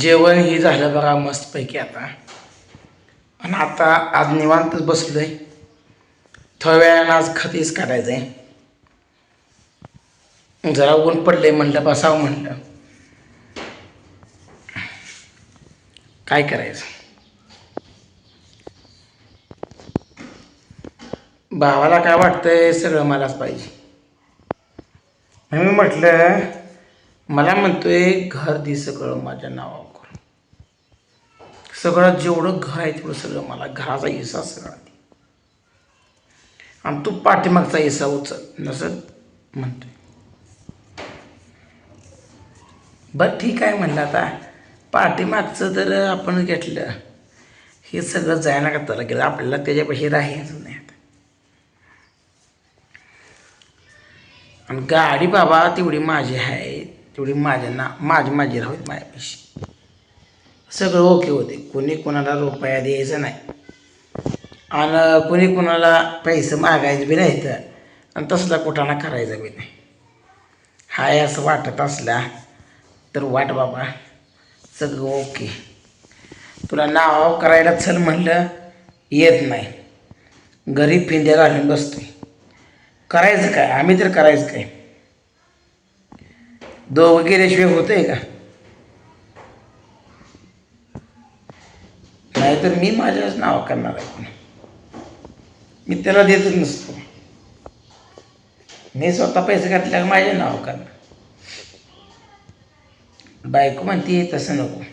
जेवण ही झालं बघा मस्तपैकी आता. आणि आता आज निवांतच बसलोय. थोड्या वेळानं आज खतीच काढायचं आहे जरा ऊन पडले म्हणलं बसावं म्हणलं. काय करायचं? भावाला काय वाटतंय सगळं मलाच पाहिजे. मी म्हटलं मला म्हणतोय घर दे सगळं माझ्या नावावर. सगळं जेवढं घर आहे तेवढं सगळं मला. घराचा हिस्सा सगळा दे. आणि तू पाठीमागचा हिस्सा उचल. नसत म्हणतोय. बरं ठीक आहे म्हणलं आता. पाठीमागचं तर आपण घेतलं हे सगळं जायला का त्याला गेलं? आपल्याला त्याच्यापाशी राहायचं नाही आता. आणि गाडी बाबा तेवढी माझी आहे. तेवढी माझ्या ना माझी माझी राहत माझ्यापाशी. सगळं ओके होते. कोणी कुणाला रुपया द्यायचा नाही. आणि कोणी कुणाला पैसे मागायचं बी नाही तर आणि तसला कुठाना करायचा बी नाही. हाय असं वाटत असला तर वाट बाबा सगळं ओके तुला नाव करायला चल म्हणलं येत नाही. घरी फिंद्या घालून बसतोय. करायचं काय? आम्ही तर करायचं काय? दोघं गेल्याशिवाय होतंय का? नाहीतर मी माझ्याच नाव करणार आहे. पण मी त्याला देतच नसतो. मी स्वतः पैसे घातल्यावर माझे नाव करणार. बायको म्हणते तसं नको.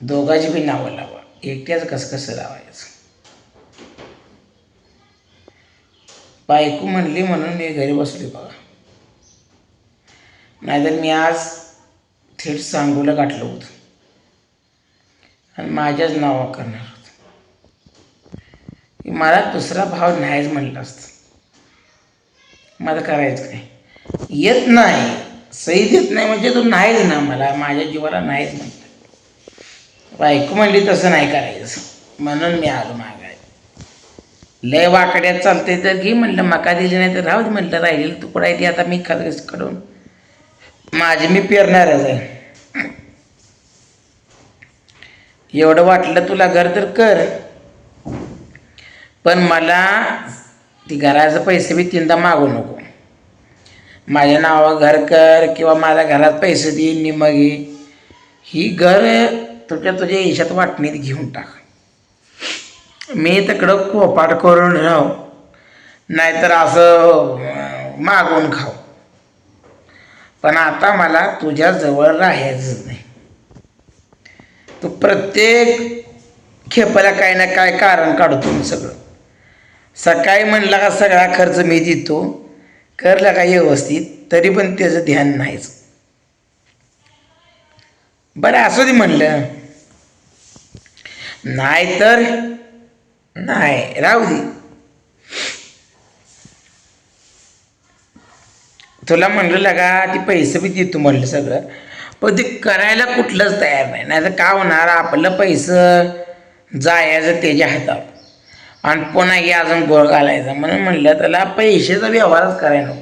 दोघाची बी नावं लावा. एकट्याच कसं कसं लावायचं? बायको म्हणली म्हणून मी घरी बसली बघा. नाहीतर मी आज थेट सांगूला गाठलं होतं. आणि माझ्याच नावा करणार होतं. मला दुसरा भाव नाहीच म्हणलं असतं. मला करायचं नाही येत नाही. सही देत नाही म्हणजे तो नाहीच ना मला. माझ्या जीवाला नाहीच म्हणतं बायको म्हणली तसं नाही करायचं. म्हणून मी आलो मागाय लय वाकड्यात चालते तर घे म्हणलं. मका दिली नाही तर राहू दे म्हणलं. राहिलेलं तुकडा आहे ती आता मी खरंच कडून माझी मी पेरणारच आहे. एवढं वाटलं तुला घर तर कर. पण मला ती घराचं पैसे बी तीनदा मागू नको. माझ्या नावावर घर कर किंवा माझ्या घरात पैसे दे निम्म घे. ही घर तुझ्या तुझ्या हिशात वाटणीत घेऊन टाक. मी तिकडं कोपाट करून राहू. नाहीतर असं मागून खाऊ. पण आता मला तुझ्याजवळ राहायचंच नाही. तू प्रत्येक खेपाला काय ना काय कारण काढतो मी सगळं. सकाळी म्हणला का सगळा खर्च मी देतो करला का व्यवस्थित तरी पण त्याचं ध्यान नाहीच. बरं असू दे म्हणलं. नाही तर नाही राहू दे. तुला म्हणलं लगा ती पैसे बी देतो म्हणलं सगळं. पण ते करायला कुठलंच तयार नाही. नाही तर का होणार? आपलं पैसं जायचं त्याच्या हातात. आणि पुन्हा हे अजून गोळ घालायचा. म्हणून म्हणलं त्याला पैशाचा व्यवहारच करायला नको.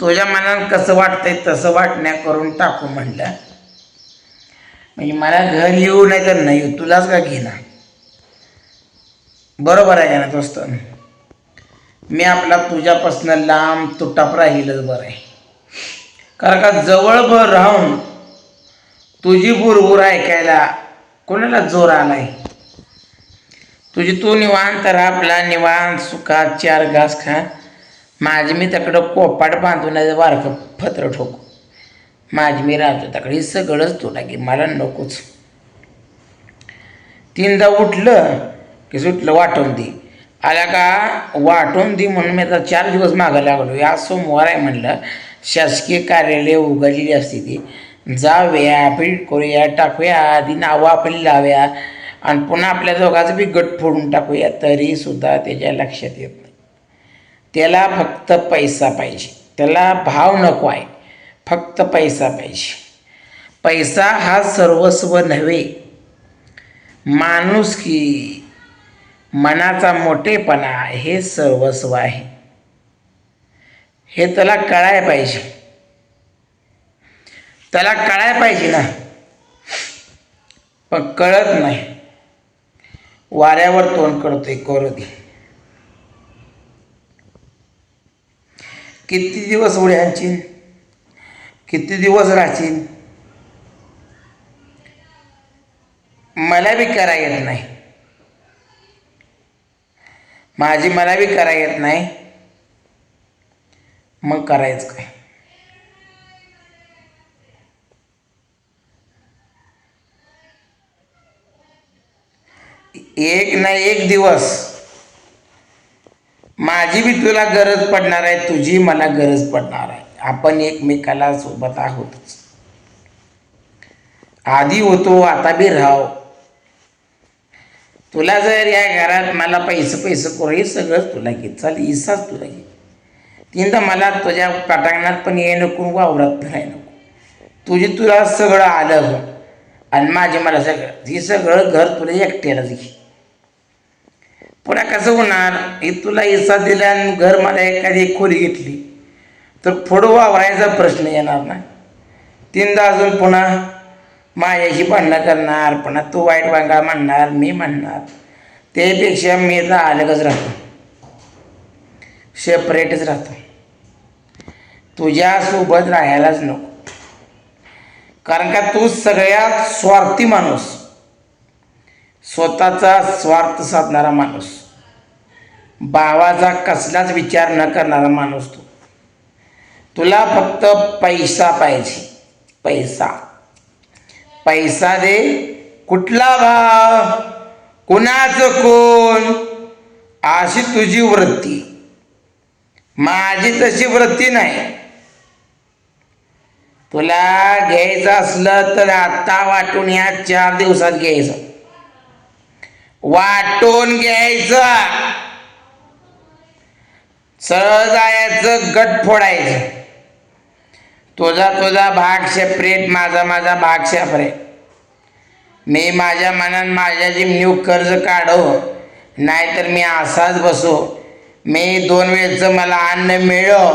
तुझ्या मनात कसं वाटतंय तसं वाटण्या करून टाकू म्हणलं. म्हणजे मला घर येऊ नाही तर नाही येऊ. तुलाच का घेणार बरोबर आहे ना दोस्त? मी आपला तुझ्यापासनं लांब तुटाप राहीलच बरं आहे. कारण का जवळभर राहून तुझी बुरबुर ऐकायला कोणाला जोर आलाय? तुझी तू निवांत राहा आपला निवांत सुखात चार घास खा. माझी मी तकडं कोपाट बांधून वारकं फत्र ठोकू. माझी मी राहतो तकडे सगळंच तुला की मला नकोच. तीनदा उठलं की सुटलं वाटून दे. आला का? वाटून दे म्हणून मी आता चार दिवस मागायला लागलो. आज सोमवार आहे म्हणलं. शासकीय कार्यालय उघडलेली असते ती. जाऊया भेट करूया टाकूया आधी नावं आपली लावूया आणि पुन्हा आपल्या दोघांचं बी गट फोडून टाकूया तरीसुद्धा त्याच्या लक्षात येत नाही. त्याला फक्त पैसा पाहिजे. त्याला भाव नको आहे. फक्त पैसा पाहिजे. पैसा हा सर्वस्व नव्हे. माणूस की मनाचा मोठेपणा हे सर्वस्व आहे. हे त्याला कळायला पाहिजे. त्याला कळायला पाहिजे ना. पण कळत नाही. वाऱ्यावर तोंड करतोय करू किती दिवस उड्या आणशील? किती दिवस राहशील? मला बी करा येत नाही. माझी मला बी करा येत नाही. मग करायचं काय? एक ना एक दिवस. माझी बी तुला गरज पडणार आहे तुझी मला गरज पडणार आहे. आपण एकमेकाला सोबत आहोतच. आधी होतो आता बी राहाव. तुला जर या घरात मला पैसे पैसे करू हे सगळंच तुला घे चाल इसाच तुला घे तीनदा मला तुझ्या पटांगणात पण ये नको वावरात फिराय नको. तुझी तुला सगळं आलं हो. आणि माझे मला सगळं हे सगळं घर तुला एकट्यालाच घे. पुन्हा कसं होणार? हे तुला हिस्सा दिला आणि घर मला एखादी खोली घेतली. तर पुढं वावरायचा प्रश्न येणार ना तीनदा अजून पुन्हा माझ्याशी भांडणं करणार पुन्हा तू वाईट वांगा म्हणणार मी म्हणणार. त्यापेक्षा मी तर अलगच राहतो. सेपरेटच राहतो. तुझ्यासोबत राहायलाच नको. कारण का तू सगळ्यात स्वार्थी माणूस. स्वतःचा स्वार्थ साधणारा माणूस. भावाचा कसलाच विचार न करणारा माणूस तू. तुला फक्त पैसा पाहिजे. पैसा. पैसा दे कुठला भाव? कुणाचं कोण? अशी तुझी वृत्ती. माझी तशी वृत्ती नाही. तुला घ्यायचं असलं तर आता वाटून या चार दिवसात घ्यायचं. वाटून घ्यायचं. सरळ जायचं गट फोडायचं. तुझा तुझा भाग सेपरेट माझा माझा भाग सेपरेट मी माझ्या मनात माझ्या जिमनीव कर्ज काढो नाहीतर मी असाच बसो. मी दोन वेळचं मला अन्न मिळो.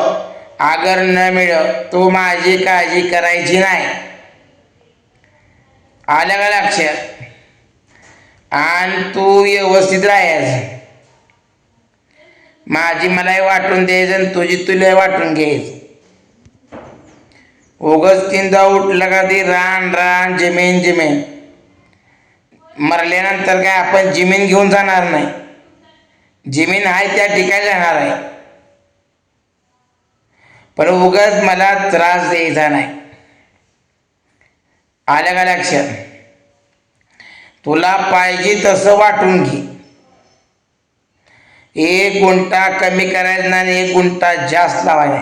आगर न मिळव तू माझी काळजी करायची नाही. आल्या का लक्षात? आणि तू व्यवस्थित राहायच. माझी मलाही वाटून द्यायचं आणि तुझी तुला वाटून घ्यायचं. उगच तीनदा उठलं का ती रान रान जमीन जमीन. मरल्यानंतर काय आपण जमीन घेऊन जाणार नाही. जमीन आहे त्या ठिकाणी राहणार आहे. पण उगाच मला त्रास द्यायचा नाही. आल्या का लक्षात? तुला पाहिजे तसं वाटून घे. एक गुंटा कमी करायचा नाही एक गुंटा जास्त लावायचा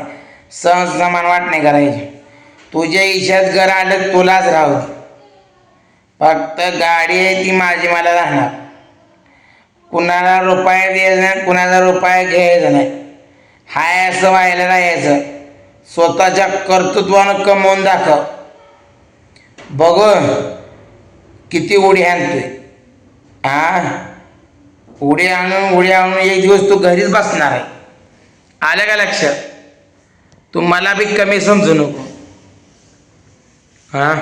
सहज समान वाटणे करायचे. तुझ्या इशात घर आलं तुलाच राहू फक्त गाडी आहे ती माझी मला राहणार. कुणाला रुपये द्यायचं नाही कुणाला रुपये घ्यायचा नाही. हाय असं व्हायला राहायचं स्वतःच्या कर्तृत्वानं कमवून दाखव. बघ किती उडी आणतोय. हा उडी आणून उडी आणून एक दिवस तू घरीच बसणार आहे. आलं का लक्षात तू मला बी कमी समजू नको. हा?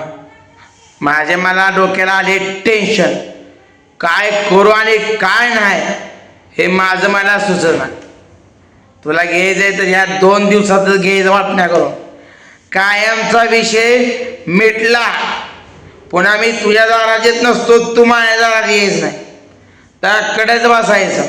माझे मला डोक्याला आले टेन्शन काय करू आणि काय नाही हे माझं मला सुचणार तुला घ्यायचं आहे तर ह्या दोन दिवसातच घ्यायचं वाटण्या करून. कायमचा विषय मिटला. पुन्हा मी तुझ्या दारात येत नसतो तू माझ्या दारात यायच नाही. त्याकडेच बसायचं.